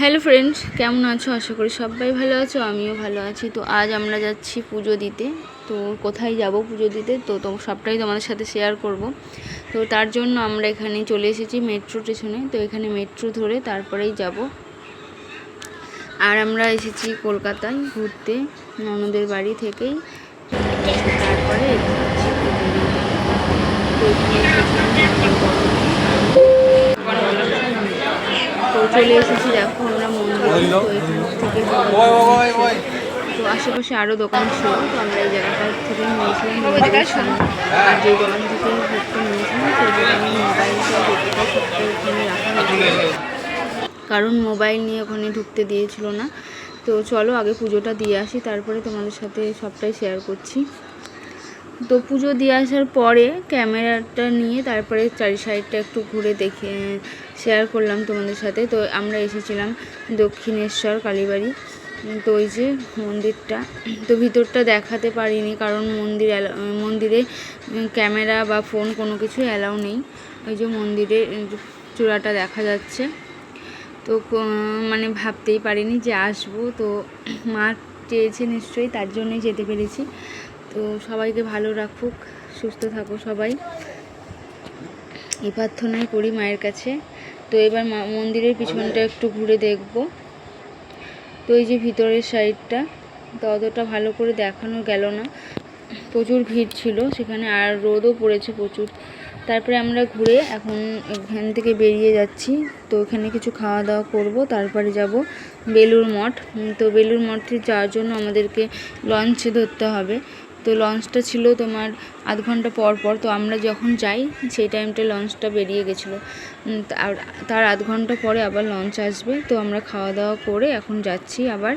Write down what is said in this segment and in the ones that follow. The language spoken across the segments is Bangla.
হ্যালো ফ্রেন্ডস কেমন আছো? আশা করি সবাই ভালো আছো, আমিও ভালো আছি। তো আজ আমরা যাচ্ছি পুজো দিতে। তো কোথায় যাব পুজো দিতে? তো তো সবটাই তোমাদের সাথে শেয়ার করব। তো তার জন্য আমরা এখানে চলে এসেছি মেট্রো স্টেশনে তো এখানে মেট্রো ধরে তারপরেই যাব। আর আমরা এসেছি কলকাতায় ঘুরতে, ননদের বাড়ি থেকেই। তারপরে এখানে হচ্ছে পুজো দিতে। তো এখানে তো চলে এসেছি দেখো আমরা মন্দিরে থেকে তো আশেপাশে আরও দোকান ছিল তো আমরা এই জায়গাটা থেকে নিয়েছিলাম আর যে দোকান থেকে ভোগটা নিয়েছিলাম সেই দোকানে মোবাইলটা ভোগটা সবটা ওখানে রাখা কারণ মোবাইল নিয়ে ওখানে ঢুকতে দিয়েছিল না। তো চলো আগে পুজোটা দিয়ে আসি তারপরে তোমাদের সাথে সবটাই শেয়ার করছি। তো পুজো দিয়ে আসার পরে ক্যামেরাটা নিয়ে তারপরে চারি সাইডটা একটু ঘুরে দেখে শেয়ার করলাম তোমাদের সাথে। তো আমরা এসেছিলাম দক্ষিণেশ্বর, কালীবাড়ি। তো ওই যে মন্দিরটা, তো ভিতরটা দেখাতে পারিনি কারণ মন্দির মন্দিরে ক্যামেরা বা ফোন কোনো কিছু অ্যালাউ নেই। ওই যে মন্দিরে চূড়াটা দেখা যাচ্ছে। তো মানে ভাবতেই পারিনি যে আসব। তো মা চেয়েছে নিশ্চয়ই, তার জন্যই যেতে পেরেছি। তো সবাইকে ভালো রাখুক, সুস্থ থাকো সবাই। এই প্রার্থনাই করি মায়ের কাছে। তো এবার মন্দিরের পিছনটা একটু ঘুরে দেখব। তো এই যে ভিতরের সাইডটা, তো অতটা ভালো করে দেখানো গেল না। প্রচুর ভিড় ছিল, সেখানে আর রোদও পড়েছে প্রচুর। তারপরে আমরা ঘুরে এখন এখান থেকে বেরিয়ে যাচ্ছি। তো এখানে কিছু খাওয়া দাওয়া করব, তারপরে যাব বেলুর মঠ। তো বেলুর মঠে যাওয়ার জন্য আমাদেরকে লঞ্চ ধরতে হবে। তো লঞ্চটা ছিল তোমার আধ ঘণ্টা পর পর, তো আমরা যখন যাই, সেই টাইমটা লঞ্চটা বেরিয়ে গেছিল। আর তার আধ ঘণ্টা পরে আবার লঞ্চ আসবে, তো আমরা খাওয়া দাওয়া করে এখন যাচ্ছি আবার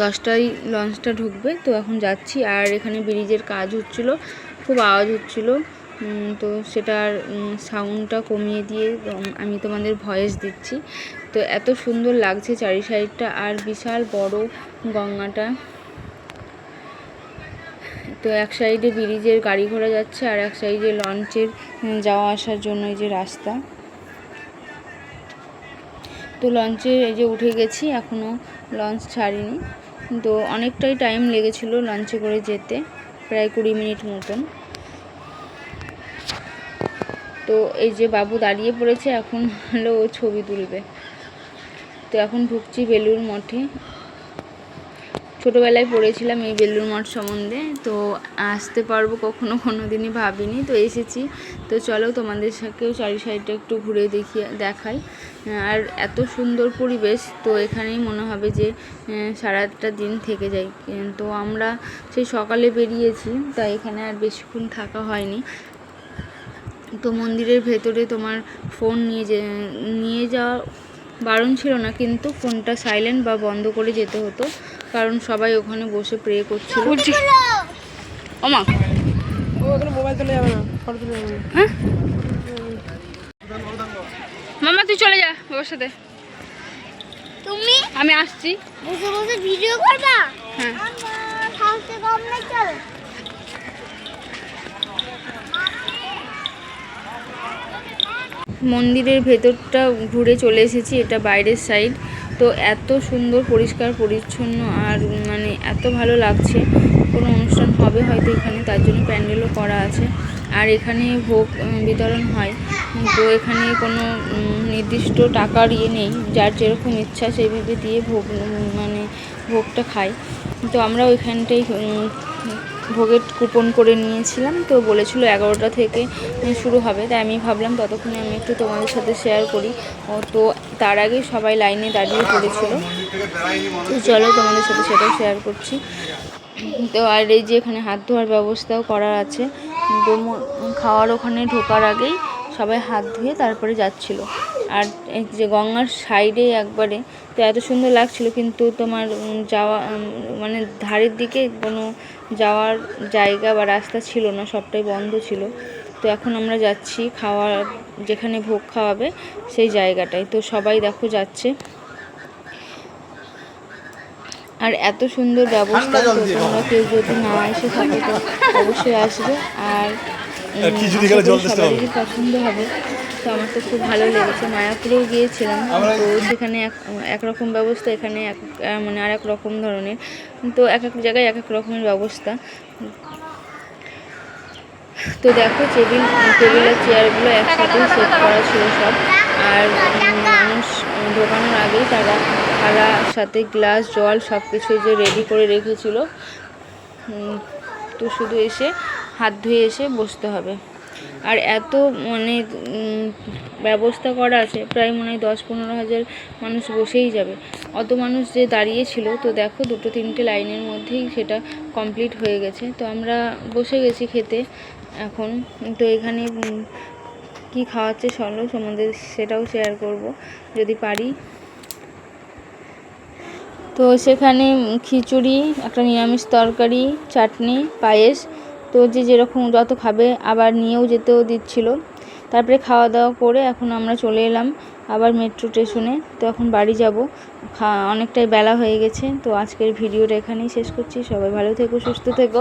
দশটায় লঞ্চটা ঢুকবে, তো এখন যাচ্ছি। আর এখানে ব্রিজের কাজ হচ্ছিল, খুব আওয়াজ হচ্ছিল। তো সেটার সাউন্ডটা কমিয়ে দিয়ে আমি তোমাদের ভয়েস দিচ্ছি। তো এত সুন্দর লাগছে চারি সাইডটা আর বিশাল বড় গঙ্গাটা। তো এক সাইডে ব্রিজের গাড়ি ঘোড়া যাচ্ছে আর এক সাইডে লঞ্চের যাওয়া আসার জন্য এই যে রাস্তা। তো লঞ্চে এই যে উঠে গেছি এখনও লঞ্চ ছাড়িনি। তো অনেকটাই টাইম লেগেছিল লঞ্চে করে যেতে, প্রায় কুড়ি মিনিট মতন। তো এই যে বাবু দাঁড়িয়ে পড়েছে, এখন হলো ও ছবি তুলবে। তো এখন ঢুকছি বেলুর মঠে। ছোটোবেলায় পড়েছিলাম এই বেলুর মঠ সম্বন্ধে, তো আসতে পারব কখনো কোনো দিনই ভাবিনি, তো এসেছি। তো চলো তোমাদের সাথেও চারি সাইডটা একটু ঘুরে দেখিয়ে দেখাই। আর এত সুন্দর পরিবেশ, তো এখানেই মনে হবে যে সারাটা দিন থেকে যাই তো আমরা সেই সকালে বেরিয়েছি, তাই এখানে আর বেশিক্ষণ থাকা হয়নি। তো মন্দিরের ভেতরে তোমার ফোন নিয়ে যে, নিয়ে যাওয়া বারণ ছিল না কিন্তু ফোনটা সাইলেন্ট বা বন্ধ করে যেতে হতো কারণ সবাই ওখানে বসে প্রে করছিল। ওমা হ্যাঁ? মামা তুই চলে যা ওর সাথে। তুমি? আমি আসছি। বসে বসে ভিডিও করবা? হ্যাঁ আমার হাউসে কম নাই চলে মন্দিরের ভেতরটা ঘুরে চলে এসেছি, এটা বাইরের সাইড তো এত সুন্দর, পরিষ্কার, পরিচ্ছন্ন আর মানে এত ভালো লাগছে। কোনো অনুষ্ঠান হবে হয়তো এখানে, তার জন্য প্যান্ডেলও করা আছে। আর এখানে ভোগ বিতরণ হয়। তো এখানে কোনো নির্দিষ্ট টাকার ইয়ে নেই। যার যেরকম ইচ্ছা সেইভাবে দিয়ে ভোগ মানে ভোগটা খায়। তো আমরা ওইখানটাই ভোগের কুপন করে নিয়েছিলাম, তো বলেছিল এগারোটা থেকে শুরু হবে, তাই আমি ভাবলাম ততক্ষণে আমি একটু তোমাদের সাথে শেয়ার করি। তো তার আগে সবাই লাইনে দাঁড়িয়ে পড়েছিল। তো চলো তোমাদের সাথে সেটাও শেয়ার করছি। তো আর এই যে এখানে হাত ধোয়ার ব্যবস্থাও করা আছে। তো খাওয়ার ওখানে ঢোকার আগেই সবাই হাত ধুয়ে তারপরে যাচ্ছিল। আর যে গঙ্গার সাইডে একবারে, তো এত সুন্দর লাগছিল, কিন্তু তোমার যাওয়া মানে ধারের দিকে কোনো যাওয়ার জায়গা বা রাস্তা ছিল না সবটাই বন্ধ ছিল। তো এখন আমরা যাচ্ছি খাওয়ার যেখানে ভোগ খাওয়াবে সেই জায়গাটায়। তো সবাই দেখো যাচ্ছে। আর এত সুন্দর ব্যবস্থা তো তোমরা কেউ যদি না এসে থাকো তো অবশ্যই আসবে। আর। সবারই পছন্দ হবে। তো আমার তো খুব ভালো লেগেছে। মায়াপুরেও গিয়েছিলাম তো সেখানে এক একরকম ব্যবস্থা এখানে এক মানে আর এক রকম ধরনের। তো এক এক জায়গায় এক এক রকমের ব্যবস্থা। তো দেখো টেবিল টেবিল আর চেয়ারগুলো একসাথেই সেট করা ছিল সব। আর মানুষ ঢোকানোর আগেই তারা থালা সাথে গ্লাস জল সব কিছুই যে রেডি করে রেখেছিল। তো শুধু এসে হাত ধুয়ে এসে বসতে হবে। আর এত মানে ব্যবস্থা করা আছে, প্রায় মনে হয় দশ পনেরো হাজার মানুষ বসেই যাবে। অত মানুষ যে দাঁড়িয়ে ছিল, তো দেখো দুটো তিনটে লাইনের মধ্যেই সেটা কমপ্লিট হয়ে গেছে। তো আমরা বসে গেছি খেতে এখন। তো এখানে কি খাওয়াচ্ছে চলো সম্বন্ধে সেটাও শেয়ার করব, যদি পারি। তো সেখানে খিচুড়ি, একটা নিরামিষ তরকারি, চাটনি, পায়েস তো যে যেরকম যত খাবে, আবার নিয়েও যেতেও দিচ্ছিল। তারপরে খাওয়া দাওয়া করে এখন আমরা চলে এলাম আবার মেট্রো স্টেশনে তো এখন বাড়ি যাব। অনেকটাই বেলা হয়ে গেছে। তো আজকের ভিডিওটা এখানেই শেষ করছি। সবাই ভালো থেকো, সুস্থ থেকো।